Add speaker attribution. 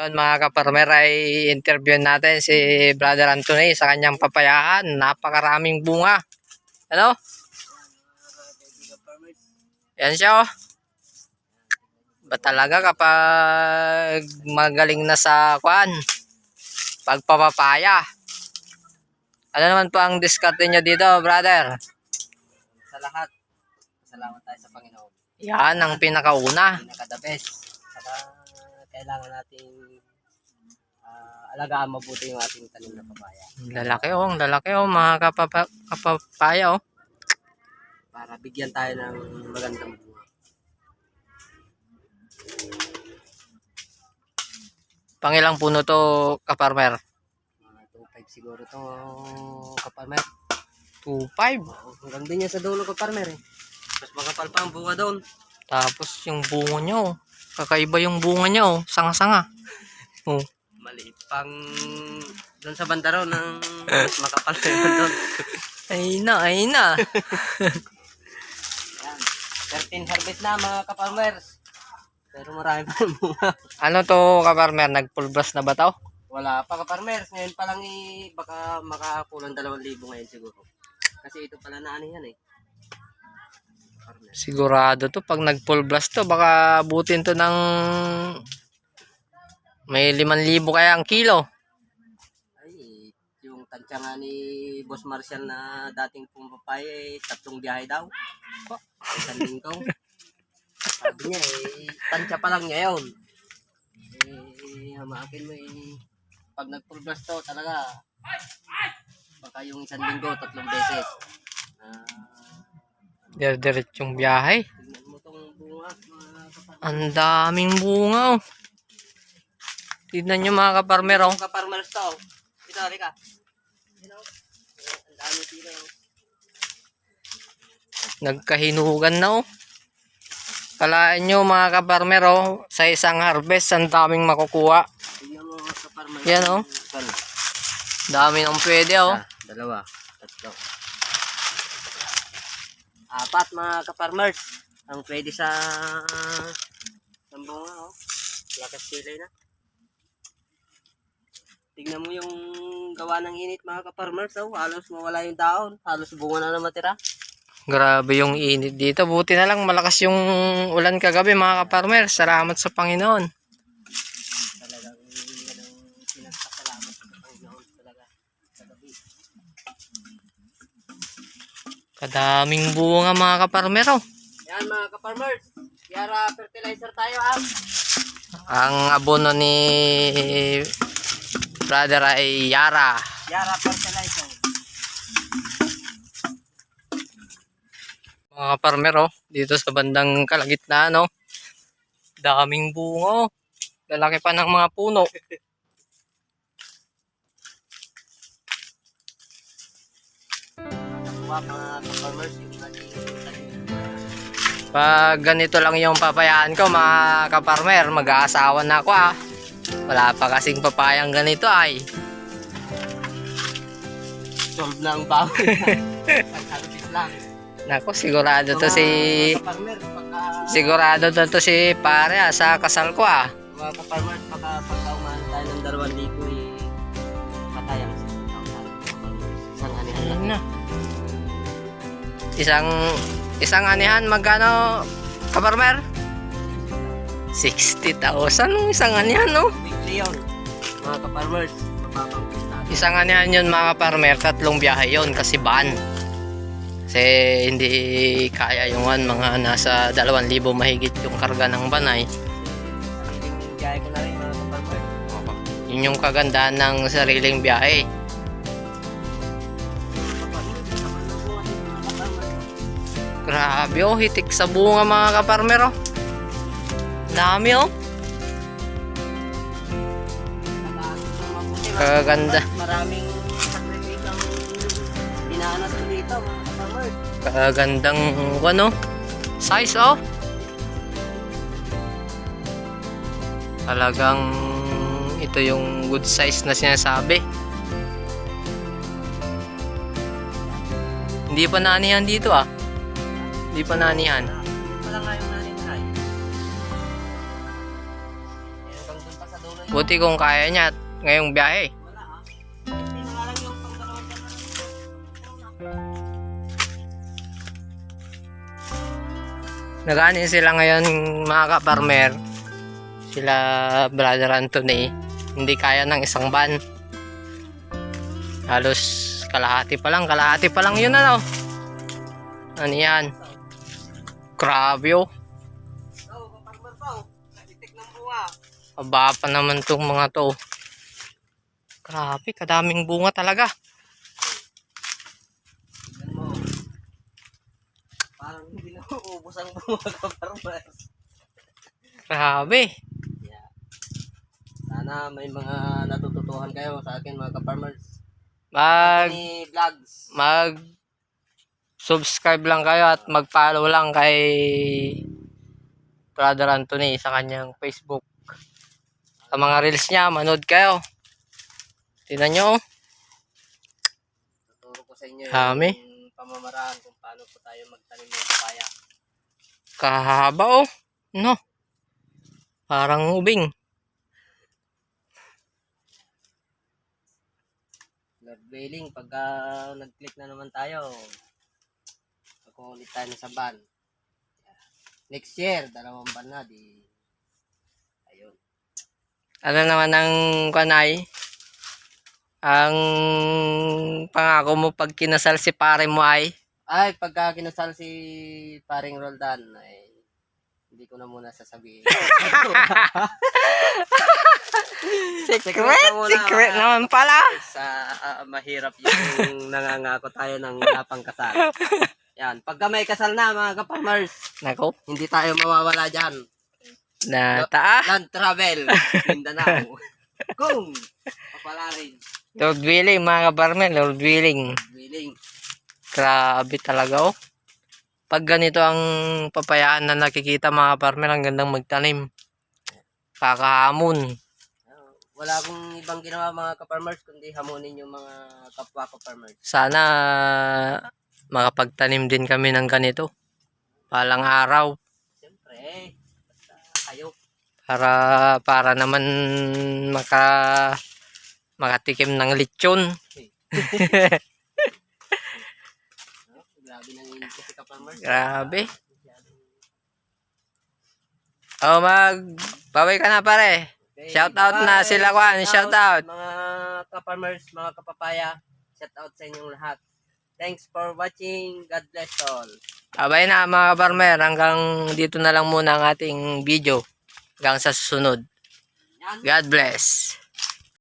Speaker 1: Yun, mga kaparmer ay interview natin si Brother Anthony sa kanyang papayahan. Napakaraming bunga. Ano? Yan siya oh. Ba talaga kapag magaling na sa kwan, pagpapapaya. Ano naman po ang diskarte niyo dito, brother?
Speaker 2: Sa lahat, salamat tayo sa Panginoon.
Speaker 1: Yan ang pinakauna.
Speaker 2: Pinaka the best. Saka kailangan nating ah, alagaan mabuti yung ating tanim na papaya
Speaker 1: Lalaki oh, ang lalaki oh, mga kapapa, kapapaya oh.
Speaker 2: para bigyan tayo ng magandang bunga.
Speaker 1: Pangilang puno to, kaparmer?
Speaker 2: Mga 2.5 siguro to kaparmer.
Speaker 1: 2.5.
Speaker 2: Oo, hanggang din yan sa dulo kaparmer eh. Mas makapal pa ang bunga doon.
Speaker 1: Tapos yung bunga niya oh. Kakaiba yung bunga niya oh. Sanga-sanga. Oh.
Speaker 2: Maliit pang doon sa banda raw ng makapal doon.
Speaker 1: Ay na, ay na.
Speaker 2: Yan. 13 harvest na mga kaparmers. Pero marami pa rin bunga.
Speaker 1: ano to, kaparmer? Nag-pulbras na ba to?
Speaker 2: Wala pa kaparmers. Ngayon pa lang i baka makakulang 2,000 ngayon siguro. Kasi ito pala na ano yan eh.
Speaker 1: Sigurado to. Pag nag-pulbras to, baka butin to ng may 5,000 kaya ang kilo.
Speaker 2: Ay, yung tansya nga ni Boss Marcial na dating pumapay eh, tatlong biyahe daw. Po, isang linggo. Sabi niya eh, tansya pa lang niya yun. Eh, hamakin mo eh, pag nag-progress to talaga, baka yung isang linggo, tatlong beses. Ah,
Speaker 1: Dire-diretsong biyahe. Ang daming bunga oh. Tignan nyo mga kaparmer oh.
Speaker 2: Mga kaparmers to. Ito, halika. Ang dami sila. oh.
Speaker 1: Nagkahinugan na oh. Kalaan nyo mga kaparmer oh. Sa isang harvest, ang daming makukuha. Yan, oh. Dami nang pwede oh.
Speaker 2: Dalawa, tatlo. Apat mga kaparmers. Ang pwede sa sa bunga, oh. Lakas sila na. Tignan mo yung gawa ng init mga kaparmers, oh. Halos mawala yung daon. Halos bunga na na matira.
Speaker 1: Grabe yung init dito. Buti na lang malakas yung ulan kagabi mga kaparmer. Salamat sa Panginoon.
Speaker 2: Talagang yan ang pinagpasalamat sa Panginoon talaga sa gabi.
Speaker 1: Kadaming bunga mga kaparmer oh.
Speaker 2: Yan mga kaparmers. Yara fertilizer tayo ah.
Speaker 1: Ang abono ni brother ay Yara.
Speaker 2: Yara fertilizer.
Speaker 1: Mga kaparmer oh. Dito sa bandang kalagitnaan oh. Daming bunga oh. Lalaki pa ng mga puno.
Speaker 2: Nakuha mga kaparmers yung ating.
Speaker 1: Pag ganito lang yung papayaan ko mga kaparmer, mag-aasawa na ako ah. Wala pa kasing papayang ganito ay.
Speaker 2: Solve na ang bawi. Pag-harvest lang.
Speaker 1: Nako, sigurado to si...
Speaker 2: Pagka...
Speaker 1: Sigurado to, to si pare ah, sa kasal ko ah.
Speaker 2: Mga kaparmers, pagka pagkaumahan tayo ng 2,000 eh, patayang isang anihan lang.
Speaker 1: Ayun na. Isang isang anihan magkano kaparmer? 60,000 ang isang anihan no?
Speaker 2: Weekly yun. Mga kaparmers.
Speaker 1: Isang anihan yun mga kaparmer, tatlong biyahe yun kasi ban. Kasi hindi kaya yung one, mga nasa 2,000 mahigit yung karga ng banay.
Speaker 2: Sariling biyahe ko na rin mga kaparmers.
Speaker 1: Yun yung kagandahan ng sariling biyahe. Grabe oh, hitik sa bunga mga kaparmer oh. Dami oh. Kaganda.
Speaker 2: Maraming sacrifice ang dinanas ko dito, mga kaparmers.
Speaker 1: Kagandang ano, size oh. Talagang ito yung good size na sinasabi. Hindi pa naanihan dito ah. Hindi pa naanihan.
Speaker 2: Wala nga yung nanin try. Hanggang dun pa sa dulo
Speaker 1: Buti kung kaya niya ngayong biyahe.
Speaker 2: Wala ah. Hindi na nga lang yung pang dalawang buwan na lang.
Speaker 1: Naganin sila ngayon mga ka-farmer. Sila Brother Anthony. Hindi kaya ng isang van. Halos kalahati pa lang. Kalahati pa lang yun ano. Ano yan? Grabe oh.
Speaker 2: Oh, oh.
Speaker 1: Aba pa naman tong mga to. Grabe, kadaming bunga talaga.
Speaker 2: Parang hindi na uubos ang bunga kapagmar.
Speaker 1: Grabe.
Speaker 2: Yeah. Sana may mga natututuhan kayo sa akin mga ka-farmers.
Speaker 1: Mag
Speaker 2: Ni vlogs.
Speaker 1: mag subscribe lang kayo at mag-follow lang kay Brother Anthony sa kanyang Facebook. Sa mga reels niya, manood kayo. Tingnan nyo. oh.
Speaker 2: Tuturo ko sa inyo
Speaker 1: Dami.
Speaker 2: yung pamamaraan kung paano po tayo magtanim ng papaya.
Speaker 1: Kahaba oh. No. Parang ubing.
Speaker 2: Lord willing, pag ah, nag-click na naman tayo, ako ulit tayo sa ban. Next year, dalawang ban na, di... Ayun.
Speaker 1: Ano naman ang kanay? Ang pangako mo pag kinasal si pare mo ay
Speaker 2: Ay, pagka kinasal si paring Roldan, ay hindi ko na muna sasabihin.
Speaker 1: secret, secret naman pala.
Speaker 2: sa ah, mahirap yung nangangako tayo ng wala pang kasal. Yan, pagka may kasal na mga kapamers,
Speaker 1: Nako,
Speaker 2: hindi tayo mawawala dyan.
Speaker 1: na taa.
Speaker 2: Land travel, Mindanao. Kung papalarin,
Speaker 1: Lord willing, mga kabarmen, Lord willing.
Speaker 2: willing.
Speaker 1: Grabe talaga oh. Pag ganito ang papayaan na nakikita mga kabarmen, ang gandang magtanim. Kakahamon.
Speaker 2: Ah, wala akong ibang ginawa mga kaparmers kundi hamunin yung mga kapwa kaparmers.
Speaker 1: Sana makapagtanim din kami ng ganito. Palang araw.
Speaker 2: Siyempre, kayo.
Speaker 1: Para, para naman maka makatikim ng lechon.
Speaker 2: Grabe nang init kasi kaparmers.
Speaker 1: Grabe. Oh, mag baway ka na pare.
Speaker 2: Okay,
Speaker 1: Shout out na sila, Kwan. Shout out.
Speaker 2: Mga kaparmers, mga kapapaya. Shout out sa inyong lahat. Thanks for watching. God bless all.
Speaker 1: Abay na mga farmer, hanggang dito na lang muna ang ating video. Hanggang sa susunod. God bless.